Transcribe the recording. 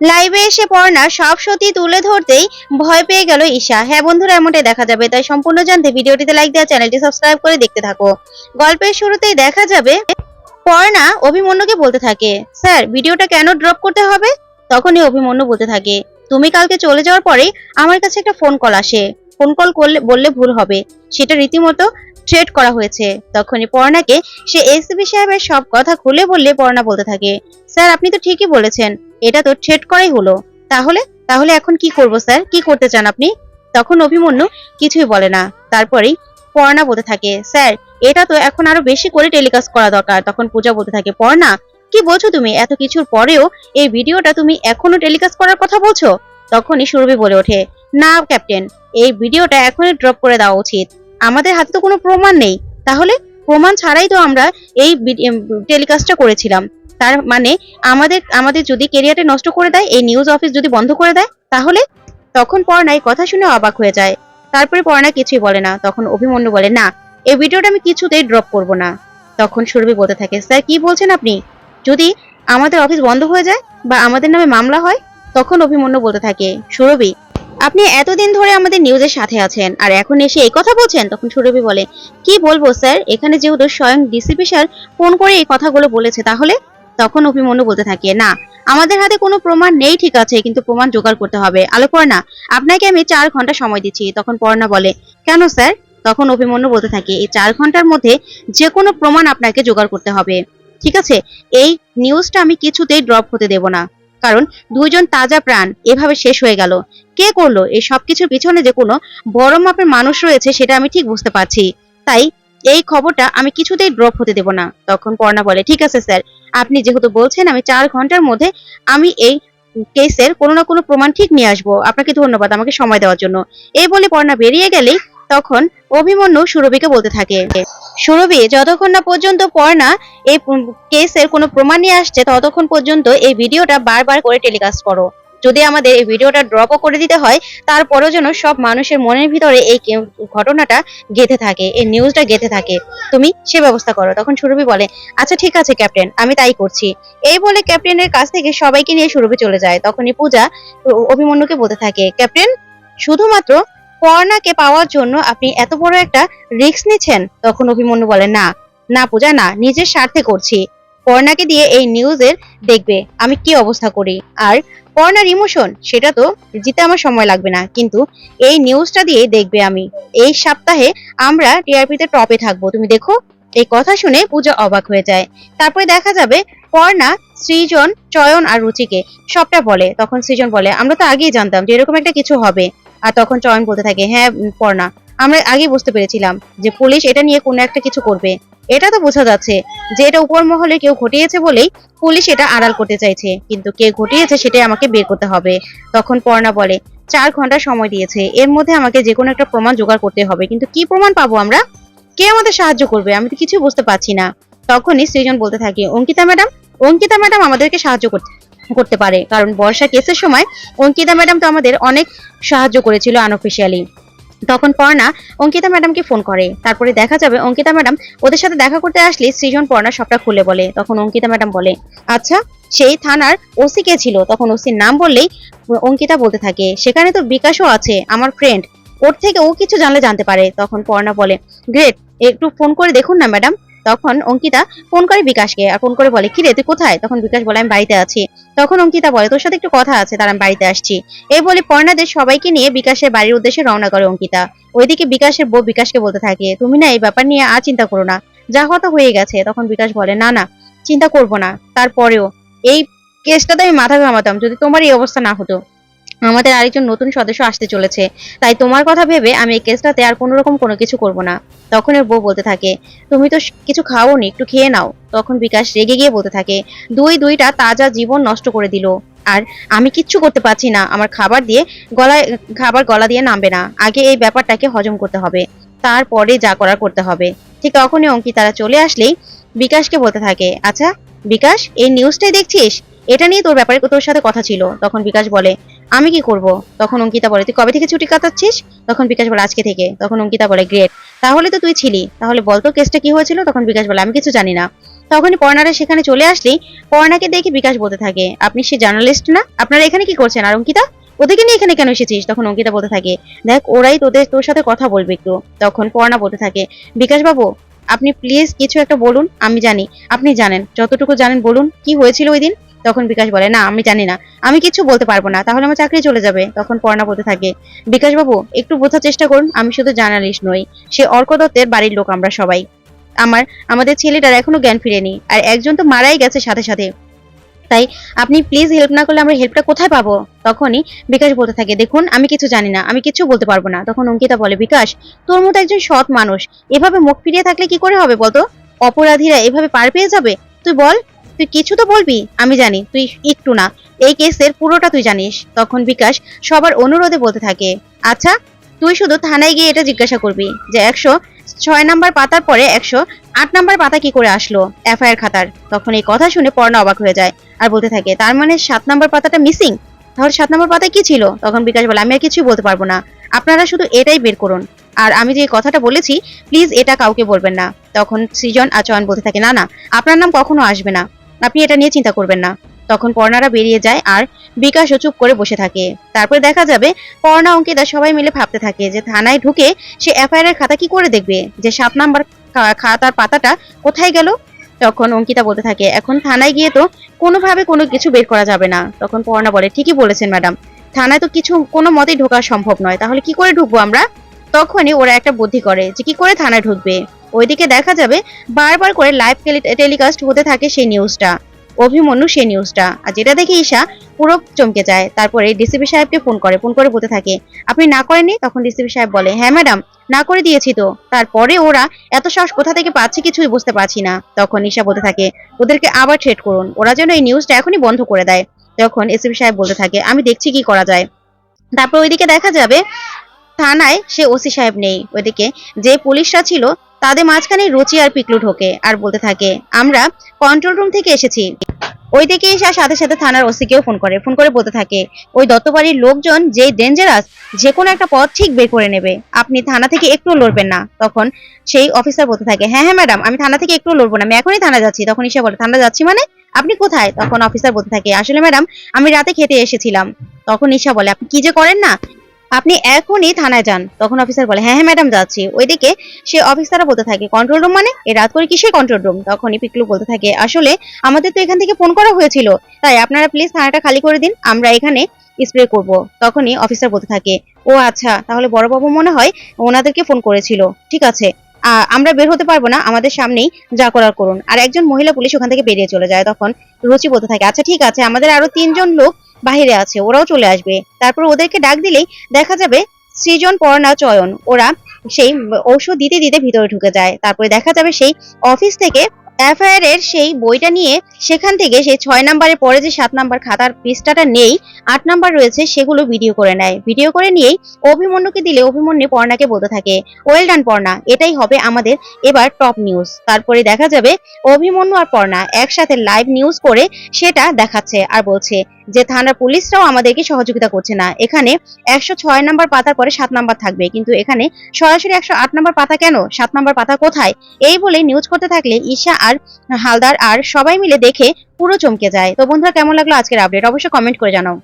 লাইভে এসে পড়না সব সত্যি তুলে ধরতেই ভয় পেয়ে গেল ঈশা। হ্যাঁ বন্ধুরা, এমনটাই দেখা যাবে। তাই সম্পূর্ণ জানতে ভিডিওটিতে লাইক দেওয়া চ্যানেলটি সাবস্ক্রাইব করে দেখতে থাকো। গল্পের শুরুতেই দেখা যাবে পর্ণা অভিমন্যুকে বলতে থাকে, স্যার, ভিডিওটা কেন ড্রপ করতে হবে? তখনই অভিমন্যু বলতে থাকে, তুমি কালকে চলে যাওয়ার পরে আমার কাছে একটা ফোন কল আসে। ফোন কল করলে, বললে ভুল হবে। সেটা রীতিমতো থ্রেট করা হয়েছে। তখনই পর্ণাকে সে এসিপি সাহেবের সব কথা খুলে বললে পর্ণা বলতে থাকে, স্যার, আপনি তো ঠিকই বলেছেন। এটা তো থ্রেট করাই হলো। তাহলে? তাহলে এখন কি করব, স্যার? কি করতে চান আপনি? তখন অভিমন্যু কিছুই বলে না। তারপরেই পর্ণা বলতে থাকে, স্যার, এটা তো এখন আরও বেশি করে টেলিকাস্ট করা দরকার। তখন পূজা বলতে থাকে, পর্ণা, কি বলছো তুমি? এত কিছুর পরেও এই ভিডিওটা তুমি এখনও টেলিকাস্ট করার কথা বলছো? তখনই সুরভি বলে ওঠে, না ক্যাপ্টেন এই ভিডিওটা এখনই ড্রপ করে দেওয়া উচিত। আমাদের হাতে তো কোনো প্রমাণ নেই। তাহলে প্রমাণ ছাড়াই তো আমরা এই টেলিকাস্টটা করেছিলাম। তার মানে আমাদের আমাদের যদি কেরিয়ারটা নষ্ট করে দেয়, এই নিউজ অফিস যদি বন্ধ করে দেয়, তাহলে তখন পর্ণাই কথা শুনে অবাক হয়ে যায়। তারপরে পর্ণা কিছুই বলে না। তখন অভিমন্যু বলে, না, এই ভিডিওটা আমি কিছুতেই ড্রপ করব না। তখন সুরভি বলতে থাকে, স্যার, কি বলছেন আপনি? যদি আমাদের অফিস বন্ধ হয়ে যায় বা আমাদের নামে মামলা হয়? তখন অভিমন্যু বলতে থাকে, সুরভি, আপনি এতদিন ধরে আমাদের নিউজের সাথে আছেন আর এখন এসে এই কথা বলছেন? তখন সুরভি বলে, কি বলব, স্যার? এখানে যেহেতু স্বয়ং ডিসিপি স্যার ফোন করে এই কথাগুলো বলেছে, তাহলে তখন অভিমন্যু বলতে থাকে, না, আমাদের হাতে কোনো প্রমাণ নেই, ঠিক আছে, কিন্তু প্রমাণ জোগাড় করতে হবে। আলো পর্ণা আপনাকে আমি চার ঘণ্টা সময় দিচ্ছি। তখন পর্ণা বলে, কেন স্যার? তখন অভিমন্যু বলতে থাকে, এই চার ঘণ্টার মধ্যে যে কোনো প্রমাণ আপনাকে জোগাড় করতে হবে। ঠিক আছে, এই নিউজটা আমি কিছুতেই ড্রপ হতে দেব না। কারণ দুইজন তাজা প্রাণ, এভাবে শেষ হয়ে গেল। কে করল? এই সবকিছুর পিছনে যে কোনো বড় মাপের মানুষ রয়েছে, সেটা আমি ঠিক বুঝতে পারছি। তাই এই খবরটা আমি কিছুতেই ড্রপ হতে দেব না। তখন পর্ণা বলে, ঠিক আছে স্যার, আপনি যেহেতু বলছেন আমি চার ঘণ্টার মধ্যে আমি এই কেসের কোনো না কোনো প্রমাণ ঠিক নিয়ে আসব। আপনাকে ধন্যবাদ আমাকে সময় দেওয়ার জন্য। এই বলে পর্ণা বেরিয়ে গেলেই তখন অভিমন্যু সুরভিকে বলতে থাকে, সুরভি, যতক্ষণ না পর্যন্ত পর্ণা এই কেসের কোনো প্রমাণ নিয়ে আসছে, ততক্ষণ পর্যন্ত এই ভিডিওটা বারবার করে টেলিকাস্ট করো। যদি আমাদের এই ভিডিওটা ড্রপও করে দিতে হয়, তারপরেও যেন সব মানুষের মনের ভিতরে এই ঘটনাটা গেঁথে থাকে, এই নিউজটা গেঁথে থাকে। তুমি সে ব্যবস্থা করো। তখন সুরভি বলে আচ্ছা ঠিক আছে ক্যাপ্টেন আমি তাই করছি। এই বলে ক্যাপ্টেনের কাছ থেকে সবাইকে নিয়ে সুরভি চলে যায়। তখনই পূজা অভিমন্যুকে বলতে থাকে ক্যাপ্টেন শুধুমাত্র পর্ণাকে পাওয়ার জন্য আপনি এত বড় একটা রিস্ক নিচ্ছেন? তখন অভিমন্যু বলে, না না পূজা, না, নিজের স্বার্থে করছি। পর্ণাকে দিয়ে এই নিউজের দেখবে, আমি কি অবস্থা করি? আর পর্ণার ইমোশন সেটা তো জিতে আমার সময় লাগবে না, কিন্তু এই নিউজটা দিয়ে দেখবে আমি। এই সপ্তাহে আমরা টিআরপিতে টপে থাকব। তুমি দেখো, এই কথা শুনে পূজা অবাক হয়ে যায়। তারপরে দেখা যাবে পর্ণা, সৃজন, চয়ন আর রুচিকে সবটা বলে। তখন সৃজন বলে, আমরা তো আগেই জানতাম যে এরকম একটা কিছু হবে। আর তখন চয়ন বলতে থাকে হ্যাঁ পর্ণা, আমরা আগে বুঝতে পেরেছিলাম যে পুলিশ এটা নিয়ে কোনো একটা কিছু করবে। এটা তো বোঝা যাচ্ছে যে এটা উপর মহলে কেউ ঘটিয়েছে বলেই পুলিশ এটা আড়াল করতে চাইছে। কিন্তু কে ঘটিয়েছে সেটাই আমাকে বের করতে হবে। তখন পর্ণা বলে, চার ঘণ্টা সময় দিয়েছে। এর মধ্যে আমাকে যে কোনো একটা প্রমাণ জোগাড় করতে হবে। কিন্তু কি প্রমাণ পাবো আমরা? কে আমাদের সাহায্য করবে? আমি তো কিছু বুঝতে পারছি না। তখনই সৃজন বলতে থাকে, অঙ্কিতা ম্যাডাম অঙ্কিতা ম্যাডাম আমাদেরকে সাহায্য করতে করতে পারে। কারণ বর্ষা কেসের সময় অঙ্কিতা ম্যাডাম তো আমাদের অনেক সাহায্য করেছিল আনঅফিসিয়ালি তখন পর্ণা অঙ্কিতা ম্যাডামকে ফোন করে। তারপরে দেখা যাবে অঙ্কিতা ম্যাডাম ওদের সাথে দেখা করতে আসলে সৃজন পর্ণা সবটা খুলে বলে। তখন অঙ্কিতা ম্যাডাম বলে আচ্ছা সেই থানার ওসি কে ছিল? তখন ওসির নাম বললেই অঙ্কিতা বলতে থাকে, সেখানে তো বিকাশও আছে, আমার ফ্রেন্ড ওর থেকে ও কিছু জানলে জানতে পারে। তখন পর্ণা বলে গ্রেট একটু ফোন করে দেখুন না ম্যাডাম। তখন অঙ্কিতা ফোন করে বিকাশকে আর ফোন করে বলে কি রে তুই কোথায়? তখন বিকাশ বলে, আমি বাড়িতে আছি। তখন অঙ্কিতা বলে, তোর সাথে একটু কথা আছে তার আমি বাড়িতে আসছি। এই বলে পর্ণাদের সবাইকে নিয়ে বিকাশের বাড়ির উদ্দেশ্যে রওনা করে অঙ্কিতা। ওইদিকে বিকাশের বউ বিকাশকে বলতে থাকে, তুমি না এই ব্যাপার নিয়ে আর চিন্তা করো না। যা হতো হয়ে গেছে। তখন বিকাশ বলে, না না, চিন্তা করব না। তারপরেও এই কেসটাতে আমি মাথা ঘামাতাম। যদি তোমার এই অবস্থা না হতো আমাদের আরেকজন নতুন সদস্য আসতে চলেছে। তাই তোমার কথা ভেবে আমি এই কেসটাতে আর কোনো রকম কোনো কিছু করব না। তখন এর বউ বলতে থাকে, তুমি তো কিছু খাওনি, একটু খেয়ে নাও। তখন বিকাশ রেগে গিয়ে বলতে থাকে, দুই দুইটা তাজা জীবন নষ্ট করে দিল। আর আমি কিচ্ছু করতে পারছি না। আমার খাবার দিয়ে গলায়, খাবার গলা দিয়ে নামবে না। আগে এই ব্যাপারটাকে হজম করতে হবে। তারপরে যা করার করতে হবে। ঠিক তখনই অঙ্কিতারা চলে আসলেই বিকাশকে বলতে থাকে আচ্ছা বিকাশ, এই নিউজটাই দেখছিস? এটা নিয়ে তোর ব্যাপারে তোর সাথে কথা ছিল। তখন বিকাশ বলে আমি কি করব? তখন অঙ্কিতা বলে, তুই কবে থেকে ছুটি কাটাচ্ছিস? তখন বিকাশ বলে, আজকে থেকে। তখন অঙ্কিতা বলে, গ্রেট। তাহলে তো তুই ছিলি। তাহলে বলতো কেসটা কি হয়েছিল? তখন বিকাশ বলে, আমি কিছু জানি না। তখনই পর্ণারা সেখানে চলে আসলেই পর্ণাকে দেখে বিকাশ বলতে থাকে, আপনি সে জার্নালিস্ট না? আপনারা এখানে কি করছেন? আর অঙ্কিতা, ওদেরকে নিয়ে এখানে কেন এসেছিস? তখন অঙ্কিতা বলতে থাকে, দেখ, ওরাই তোদের, তোর সাথে কথা বলবে একটু। তখন পর্ণা বলতে থাকে, বিকাশ বাবু, আপনি প্লিজ কিছু একটা বলুন, আমি জানি। আপনি জানেন, যতটুকু জানেন বলুন, কি হয়েছিল ওই দিন? তখন বিকাশ বলে, না, আমি জানি না। আমি কিছু বলতে পারব না। তাহলে আমার চাকরি চলে যাবে। তখন পর্ণা বলতে থাকে বিকাশ বাবু একটু বোঝার চেষ্টা করুন। আমি শুধু জার্নালিস্ট নই। সে অর্ক দত্তের বাড়ির লোক আমরা সবাই। আমার, আমাদের ছেলেটার এখনও জ্ঞান ফিরেনি। আর একজন তো মারাই গেছে সাথে সাথে। তাই আপনি প্লিজ হেল্প না করলে আমরা হেল্পটা কোথায় পাবো? তখনই বিকাশ বলতে থাকে, দেখুন, আমি কিছু জানি না। আমি কিছু বলতে পারব না। তখন অঙ্কিতা বলে, বিকাশ, তোর মতো একজন সৎ মানুষ। এভাবে মুখ ফিরিয়ে থাকলে কি করে হবে বলতো? অপরাধীরা এভাবে পার পেয়ে যাবে? তুই বল। তুই কিছু তো বলবি? আমি জানি, তুই একটু না। এই কেসের পুরোটা তুই জানিস। তখন বিকাশ সবার অনুরোধে বলতে থাকে আচ্ছা তুই শুধু থানায় গিয়ে এটা জিজ্ঞাসা করবি যে একশো ছয় নাম্বার পাতার পরে একশো আট নাম্বার পাতা কি করে আসলো এফআইআর খাতার? তখন এই কথা শুনে পর্ণা অবাক হয়ে যায় আর বলতে থাকে, তার মানে সাত নাম্বার পাতাটা মিসিং তাহলে সাত নাম্বার পাতায় কি ছিল? তখন বিকাশ বলে, আমি আর কিছুই বলতে পারব না। আপনারা শুধু এটাই বের করুন। আর আমি যে কথাটা বলেছি প্লিজ এটা কাউকে বলবেন না। তখন সৃজন চয়ন বলতে থাকে, না না, আপনার নাম কখনো আসবে না। আপনি এটা নিয়ে চিন্তা করবেন না। তখন পর্ণারা বেরিয়ে যায় আর বিকাশও চুপ করে বসে থাকে। তারপরে দেখা যাবে পর্ণা, অঙ্কিতা সবাই মিলে ভাবতে থাকে যে থানায় ঢুকে সে এফআইআর খাতা কি করে দেখবে? যে সাত নাম্বার খাতার পাতাটা কোথায় গেল? তখন অঙ্কিতা বলতে থাকে, এখন থানায় গিয়ে তো কোনোভাবে কোনো কিছু বের করা যাবে না। তখন পর্ণা বলে, ঠিকই বলেছেন, ম্যাডাম। থানায় তো কিছু, কোনো মতেই ঢোকা সম্ভব নয়। তাহলে কি করে ঢুকবো আমরা? তখনই ওরা একটা বুদ্ধি করে যে কি করে থানায় ঢুকবে। ওইদিকে দেখা যাবে বারবার করে লাইভ টেলিকাস্ট হতে থাকে সেই নিউজটা অভিমন্যু সেই নিউজটা আর যেটা দেখে ঈশা পুরো চমকে যায়। তারপরে ডিসিপি সাহেবকে ফোন করে ফোন করে বলতে থাকে, আপনি না করেননি? তখন ডিসিপি সাহেব বলে হ্যাঁ ম্যাডাম না করে দিয়েছি তো। তারপরে ওরা এত সাহস কোথা থেকে পাচ্ছে কিছুই বুঝতে পারছি না। তখন ঈশা বলতে থাকে, ওদেরকে আবার ট্রেড করুন। ওরা যেন এই নিউজটা এখনই বন্ধ করে দেয়। তখন এসিপি সাহেব বলতে থাকে, আমি দেখছি কি করা যায়। তারপর ওইদিকে দেখা যাবে থানায় সে ওসি সাহেব নেই। ওইদিকে যে পুলিশরা ছিল, তাদের মাঝখানে রুচি আর পিকলু ঢোকে আর বলতে থাকে, আমরা কন্ট্রোল রুম থেকে এসেছি। ওই দিকে এসে সাথে সাথে থানার ওসিকেও ফোন করে। ফোন করে বলতে থাকে, ওই দত্তবাড়ির লোকজন যে ডেঞ্জারাস যে কোনো একটা পথ ঠিক বের করে নেবে। আপনি থানা থেকে একটু লড়বেন না। তখন সেই অফিসার বলতে থাকে হ্যাঁ হ্যাঁ ম্যাডাম আমি থানা থেকে একটু লড়বো না। আমি এখনই থানা যাচ্ছি। তখন ঈশা বলে, থানা যাচ্ছি মানে? আপনি কোথায়? তখন অফিসার বলতে থাকে, আসলে ম্যাডাম আমি রাতে খেতে এসেছিলাম। তখন ঈশা বলে, আপনি কি যে করেন না? আপনি এখনই থানায় যান, তখন অফিসার বলে হ্যাঁ হ্যাঁ ম্যাডাম যাচ্ছি। ওইদিকে সে অফিসাররা বলতে থাকে কন্ট্রোল রুম মানে? এ রাত করে কিসের কন্ট্রোল রুম তখনই পিকলু বলতে থাকে, আসলে আমাদের তো এখান থেকে ফোন করা হয়েছিল, তাই আপনারা প্লিজ থানাটা খালি করে দিন, আমরা এখানে স্প্রে করব। তখনই অফিসার বলতে থাকে, ও আচ্ছা তাহলে বড়বাবু মনে হয় ওনাদেরকে ফোন করেছিল, ঠিক আছে। আমরা বের হতে পারব না, আমাদের সামনেই যা করার করুন। আর একজন মহিলা পুলিশ ওখান থেকে বেরিয়ে চলে যায়, তখন রুচি বলতে থাকে। আচ্ছা ঠিক আছে, আমাদের আরও তিনজন লোক বাহিরে আছে, ওরাও চলে আসবে। তারপর ওদেরকে ডাক দিলেই দেখা যাবে সৃজন, পর্ণা, চয়ন, ওরা সেই ঔষধ দিতে দিতে ভিতরে ঢুকে যায়। তারপরে দেখা যাবে সেই অফিস থেকে এফআইআর এর সেই বইটা নিয়ে সেখান থেকে সেই ছয় নাম্বারের পরে যে সাত নাম্বার খাতার পৃষ্ঠাটা নেই, আট নাম্বার রয়েছে সেগুলো ভিডিও করে নেয়। ভিডিও করে নিয়েই অভিমন্যুকে দিলে অভিমন্যু পর্ণাকে বলতে থাকে ওয়েল ডান পর্ণা, এটাই হবে আমাদের এবার টপ নিউজ তারপরে দেখা যাবে অভিমন্যু আর পর্ণা একসাথে লাইভ নিউজ করে সেটা দেখাচ্ছে আর বলছে যে, থানার পুলিশরাও আমাদেরকে সহযোগিতা করছে না। এখানে একশো ছয় নাম্বার পাতার পরে সাত নাম্বার থাকবে। কিন্তু এখানে সরাসরি একশো আট নাম্বার পাতা কেন? সাত নাম্বার পাতা কোথায়? এই বলে নিউজ করতে থাকলে ঈশা আর হালদার আর সবাই মিলে দেখে পুরো চমকে যায়। তো বন্ধুরা, কেমন লাগল আজকের আপডেট অবশ্যই কমেন্ট করে জানাও।